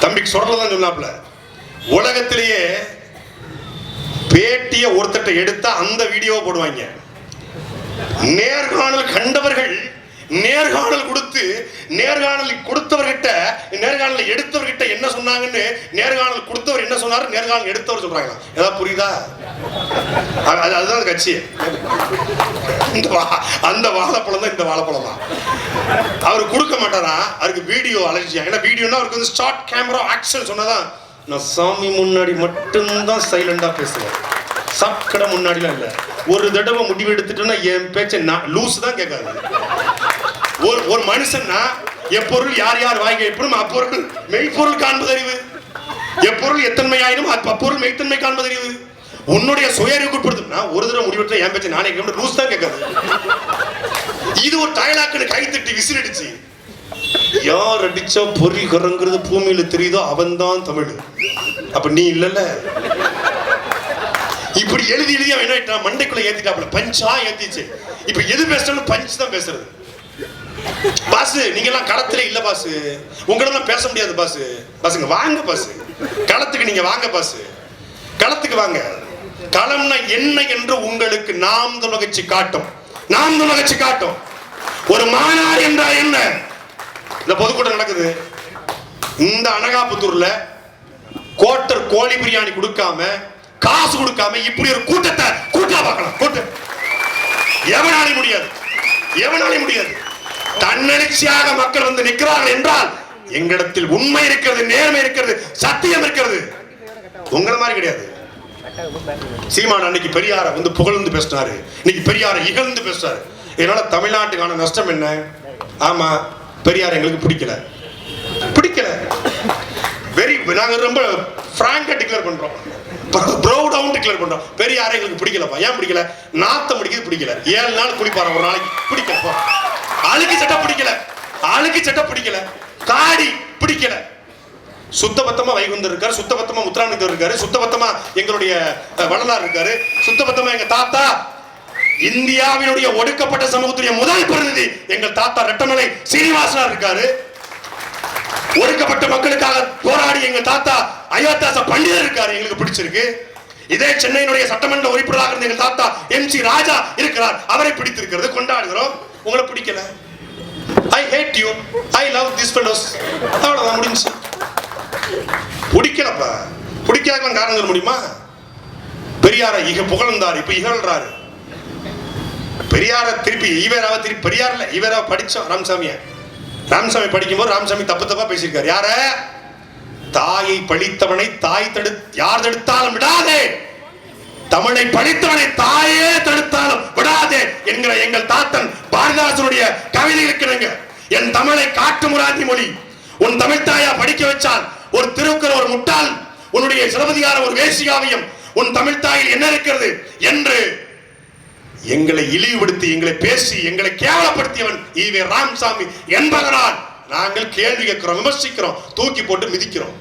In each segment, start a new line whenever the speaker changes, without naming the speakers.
தம்பிக்கு சொல்றதான் சொன்னாப்ல உலகத்திலேயே பேட்டிய ஒருத்தட்ட எடுத்தா அந்த வீடியோவை போடுவாங்க. நேர்காணல் கண்டவர்கள் நேர்காணல் கொடுத்து நேர்காணல் கொடுத்தவர்கிட்ட நேர்காணல் எடுத்தவர்கிட்ட என்ன சொன்னாங்கன்னு நேர்காணல் கொடுத்தவர் என்ன சொன்னார் நேர்காணல் எடுத்தவர் சொல்றாங்க ஏதாவது புரியுதா? அதுதான் கட்சி. இந்த வா- அந்த வாழைப்பழம் தான் இந்த வாழைப்பழம் தான். அவர் கொடுக்க மாட்டாரா? அவருக்கு வீடியோ அலர்ஜியா ஏன்னா வீடியோனா அவருக்கு வந்து ஷார்ட் கேமரா ஆக்ஷன் சொன்னதான். நான் சாமி முன்னாடி மட்டும்தான் சைலண்டா பேசுவேன். சாப்பிட முன்னாடிலாம் இல்லை. ஒரு தடவை முடிவு எடுத்துட்டேன்னா என் பேச்சை நான் லூஸ் தான் கேட்காது. ஒரு ஒரு மனுஷன்னா எப்பொருள் யார் யார் வாங்கி எப்படும் அப்பொருள் மெய்ப்பொருள் காண்பது அறிவு எப்பொருள் எத்தன்மையாயினும் அப்ப- அப்பொருள் மெய்த்தன்மை காண்பது அறிவு உன்னுடைய சுயறிவுக்கு உட்படுத்து நான் ஒரு தடவை முடிவெடுத்த என் பேச்சு? நானே கேட்க லூஸ் தான் கேட்காது. இது ஒரு டயலாக்குன்னு கை தட்டி விசிலடிச்சு. யார் அடிச்சா பொறி கறங்கிறது பூமியில தெரியுதோ அவன் தான் தமிழ். அப்ப நீ இல்லல்ல. இப்படி எழுதி எழுதி அவன் என்ன ஆயிட்டான், மண்டைக்குள்ள ஏத்திட்டாப்ல பஞ்சா ஏத்திச்சு. இப்ப எது பேசணும் பஞ்ச் தான் பேசுறது. பாஸ் நீங்க எல்லாம் களத்துல இல்ல பாஸ் உங்களெல்லாம் பேச முடியாது பாஸ் பாசுங்க வாங்க பாஸ் களத்துக்கு நீங்க வாங்க பாஸ் களத்துக்கு வாங்க. களம்னா என்ன என்று உங்களுக்கு நாம் துணகச்சி காட்டும். நாம் துணகச்சி காட்டும். ஒரு மாநாடு என்றால் என்ன? இந்த பொதுக்கூட்டம் நடக்குது. இந்த அனகாபுத்தூர்ல கோட்டர் கோழி பிரியாணி கொடுக்காம காசு கொடுக்காம இப்படி ஒரு கூட்டத்தை கூட்டா பார்க்கலாம். கூட்டம். எவனாலே முடியாது. எவனாலே முடியாது. தன்னெழுச்சியாக மக்கள் வந்து நிற்கிறார்கள் என்றால் எங்களிடத்தில் உண்மை இருக்கிறது நேர்மை இருக்கிறது சத்தியம் இருக்கிறது. உங்களை மாதிரி கிடையாது. சீமான் அன்னைக்கு பெரியார வந்து புகழ்ந்து பேசினாரு. இன்னைக்கு பெரியார இகழ்ந்து பேசுறாரு. இதனால தமிழ்நாட்டுக்கான நஷ்டம் என்ன? ஆமா பெரியார் எங்களுக்கு பிடிக்கல. பிடிக்கல. வெரி நாங்க ரொம்ப பிராங்கா டிக்ளேர் பண்றோம். ப்ரௌடாவும் டிக்ளேர் பண்றோம். பெரியாரை எங்களுக்கு பிடிக்கலப்பா. ஏன் பிடிக்கல? நாத்தம் முடிக்கிறது பிடிக்கல. ஏழு நாள் குளிப்பாரு ஒரு நாளைக்கு. பிடிக்கலப்பா அழுக்கு சட்டை பிடிக்கல. அழுக்கு சட்டை பிடிக்கல. காடி பிடிக்கல. சுத்தபத்தமா வைகுந்தர் இருக்காரு சுத்தபத்தமா முத்துராமலிங்கர் இருக்காரு சுத்தபத்தமா எங்களுடைய வள்ளலார் இருக்காரு சுத்தபத்தமா எங்க தாத்தா. இந்தியாவினுடைய ஒடுக்கப்பட்ட சமூகத்துடைய முதல் பிரதிநிதி எங்கள் தாத்தா ரெட்டமலை சீனிவாசனார் இருக்காரு ஒடுக்கப்பட்ட மக்களுக்காக போராடி எங்க தாத்தா அயோத்தாச பண்டிதர் இருக்காரு எங்களுக்கு பிடிச்சிருக்கு. இதே சென்னையினுடைய சட்டமன்ற உறுப்பினராக இருந்த எங்க தாத்தா எம் சி ராஜா இருக்கிறார் அவரை பிடித்திருக்கிறது கொண்டாடுகிறோம். உங்களை பிடிக்கல. I hate you I love this fellows அவ்வளோதான் முடிஞ்சு. பிடிக்கலப்பா. பிடிக்காதவன் காரணம் சொல்ல முடியுமா? பெரியார இக புகழ்ந்தார் இப்ப இகழ்றாரு. பெரியார திருப்பி ஈவேராவை திருப்பி பெரியார்ல ஈவேராவை படிச்சோம் ராமசாமிய ராமசாமி படிக்கும்போது ராமசாமி தப்பு தப்பா பேசியிருக்காரு. யார? தாயை பழித்தவனை தாய் தடு யார் தடுத்தாலும் விடாதே. தமிழை படித்தவனை தாயே தடுத்தாலும் விடாதே என்கிற எங்கள் தாத்தன் பாரதிதாசனுடைய கவிதை இருக்கிறங்க. என் தமிழை காட்டு முராதி மொழி. உன் தமிழ் தாயா படிக்க வச்சால் ஒரு திருக்குறள் ஒரு முட்டாள் உன்னுடைய சிலபதிகார ஒரு வேசிகாவியம் உன் தமிழ் தாயில் என்ன இருக்கிறது என்று எங்களை இழிவுபடுத்தி எங்களை பேசி எங்களை கேவலப்படுத்தியவன் ஈவே ராமசாமி என்பதனால் நாங்கள் கேள்வி கேட்கிறோம் விமர்சிக்கிறோம் தூக்கி போட்டு மிதிக்கிறோம்.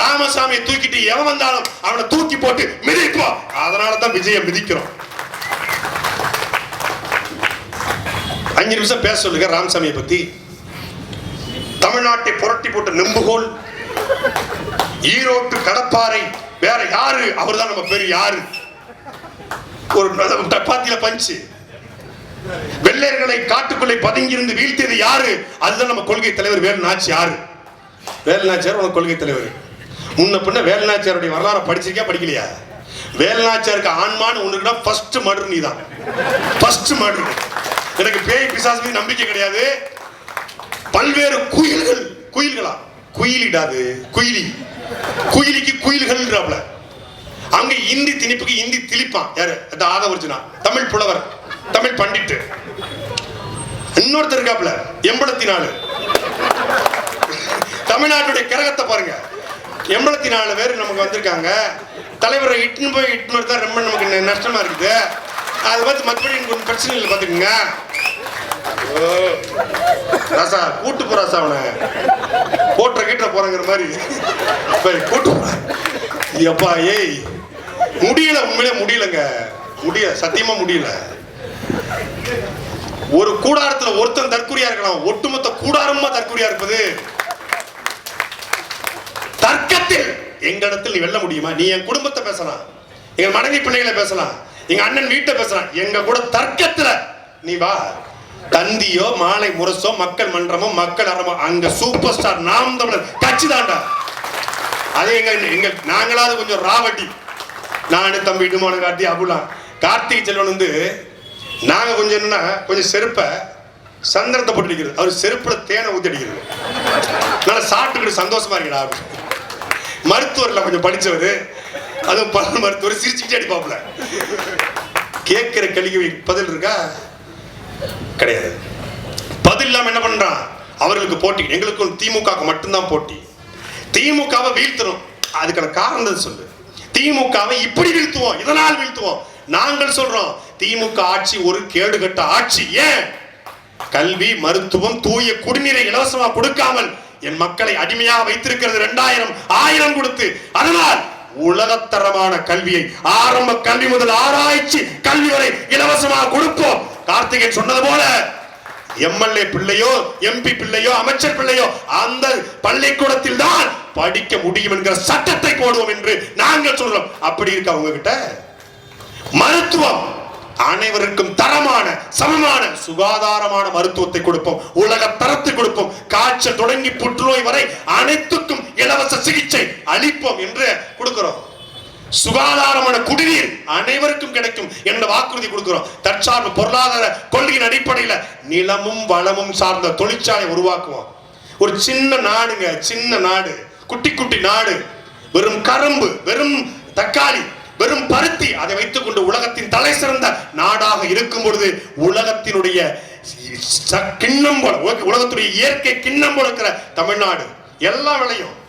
ராமசாமியை தூக்கிட்டு எவன் வந்தாலும் அவனை தூக்கி போட்டு மிதிப்போம். அதனால தான் விஜயை மிதிக்கிறோம். அஞ்சு நிமிஷம் பேச சொல்லுங்க ராமசாமியை பத்தி. தமிழ்நாட்டை புரட்டி போட்ட நெம்புகோல் ஈரோட்டு கடப்பாறை வேற யாரு? அவர்தான் நம்ம பேர் யாரு ஒரு டப்பாத்தியில பஞ்சு. வெள்ளையர்களை காட்டுக்குள்ளே பதுங்கியிருந்து வீழ்த்தியது யாரு? அதுதான் நம்ம கொள்கை தலைவர் வேலுநாச்சி யாரு வேலு நாச்சியார் உனக்கு கொள்கை தலைவர். முன்ன பின்ன வேலு நாச்சியாருடைய வரலாறை படிச்சிருக்கியா படிக்கலையா? வேலு நாச்சியாருக்கு ஆன்மான்னு ஒண்ணுக்குன்னா ஃபர்ஸ்ட் மர்டர் நீ தான் ஃபர்ஸ்ட் மர்டர் எனக்கு பேய் பிசாசு நம்பிக்கை கிடையாது. பல்வேறு குயில்கள் குயில்களா? குயிலிடாது குயிலி. குயிலிக்கு குயில்கள்ன்றாப்ல அங்க இந்தி திணிப்புக்கு இந்தி திணிப்பான். யாரு? அந்த ஆதவர்ஜுனா. தமிழ் புலவர். தமிழ் பண்டிட்டு. இன்னொருத்தர் இருக்காப்ல எண்பத்தி நாலு தமிழ்நாட்டுடைய கிரகத்தை பாருங்க. எண்பத்தி நாலு பேர் நமக்கு வந்திருக்காங்க. தலைவரை இட்டுன்னு போய் இட்டுன்னு தான் ரொம்ப நமக்கு நஷ்டமா இருக்குது. அதை பார்த்து மற்றபடி எனக்கு ஒன்றும் பிரச்சனை இல்லை பார்த்துக்குங்க. ஓ ராசா கூட்டு போ ராசா அவனை. போட்டுற கீட்ட போறங்கிற மாதிரி. போய் கூட்டு எப்பா ஏய் முடியல உண்மையிலே முடியலங்க. முடிய சத்தியமா முடியல. ஒரு கூடாரத்துல ஒருத்தன் தற்கொலையா இருக்கலாம். ஒட்டுமொத்த கூடாரமா தற்கொலையா இருப்பது? தர்க்கத்தில். எங்களிடத்தில் நீ வெல்ல முடியுமா? நீ என் குடும்பத்தை பேசலாம். எங்க மனைவி பிள்ளைகளை பேசலாம். எங்க அண்ணன் வீட்டை பேசலாம். எங்க கூட தர்க்கத்துல நீ வா. தந்தியோ மாலை முரசோ மக்கள் மன்றமோ மக்கள் அறமோ அங்க சூப்பர் ஸ்டார் நாம் தமிழர். கட்சி தாண்டா அது எங்க எங்க நாங்களாவது கொஞ்சம் ராவட்டி நானு தம்பி இடுமான கார்த்தி அபுலாம் கார்த்திகை செல்வன் வந்து நாங்க கொஞ்சம் என்னன்னா கொஞ்சம் செருப்பை சந்திரத்தை போட்டு அடிக்கிறது. அவர் செருப்புல தேனை ஊத்தி அடிக்கிறது. நல்லா சாப்பிட்டுக்கிட்டு சந்தோஷமா இருக்கடா. மருத்துவர்ல கொஞ்சம் படிச்சவர். அதுவும் பல மருத்துவர் சிரிச்சுக்கிட்டே அடிப்பாப்புல. கேட்கிற கேள்வி பதில் இருக்கா? கிடையாது. பதில் இல்லாமல் என்ன பண்றான்? அவர்களுக்கு போட்டி. எங்களுக்கும் திமுகவுக்கு மட்டும்தான் போட்டி. திமுகவை வீழ்த்தணும் அதுக்கான காரணம் சொல்லு. திமுகவை இப்படி வீழ்த்துவோம். இதனால் வீழ்த்துவோம். நாங்கள் சொல்றோம் திமுக ஆட்சி ஒரு கேடுகட்ட ஆட்சி. ஏன்? கல்வி மருத்துவம் தூய குடிநீரை இலவசமா கொடுக்காமல் என் மக்களை அடிமையாக வைத்திருக்கிறது இரண்டாயிரம் ஆயிரம் கொடுத்து. அதனால் உலகத்தரமான கல்வியை ஆரம்ப கல்வி முதல் ஆராய்ச்சி கல்வி வரை இலவசமாக கொடுப்போம். கார்த்திகேயன் சொன்னது போல எம்எல்ஏ பிள்ளையோ எம்பி பிள்ளையோ அமைச்சர் பிள்ளையோ அந்த பள்ளிக்கூடத்தில் தான் படிக்க முடியும் என்கிற சட்டத்தை போடுவோம் என்று நாங்கள் சொல்றோம். அப்படி இருக்கு அவங்க கிட்ட மருத்துவம் அனைவருக்கும் தரமான சமமான சுகாதாரமான மருத்துவத்தை கொடுப்போம். உலக தரத்தை கொடுப்போம். காய்ச்சல் தொடங்கி புற்றுநோய் வரை அனைத்துக்கும் இலவச சிகிச்சை அளிப்போம் என்று கொடுக்கிறோம். சுகாதாரமான குடிநீர் அனைவருக்கும் கிடைக்கும். என்ற வாக்குறுதி கொடுக்கிறோம். தற்சார்பு பொருளாதார கொள்கையின் அடிப்படையில் நிலமும் வளமும் சார்ந்த தொழிற்சாலை உருவாக்குவோம். ஒரு சின்ன நாடுங்க சின்ன நாடு. குட்டி குட்டி நாடு. வெறும் கரும்பு வெறும் தக்காளி வெறும் பருத்தி அதை வைத்துக் கொண்டு உலகத்தின் தலை சிறந்த நாடாக இருக்கும் பொழுது உலகத்தினுடைய கிண்ணம் போல உலகத்துடைய இயற்கை கிண்ணம் போல இருக்கிற தமிழ்நாடு. எல்லா விலையும்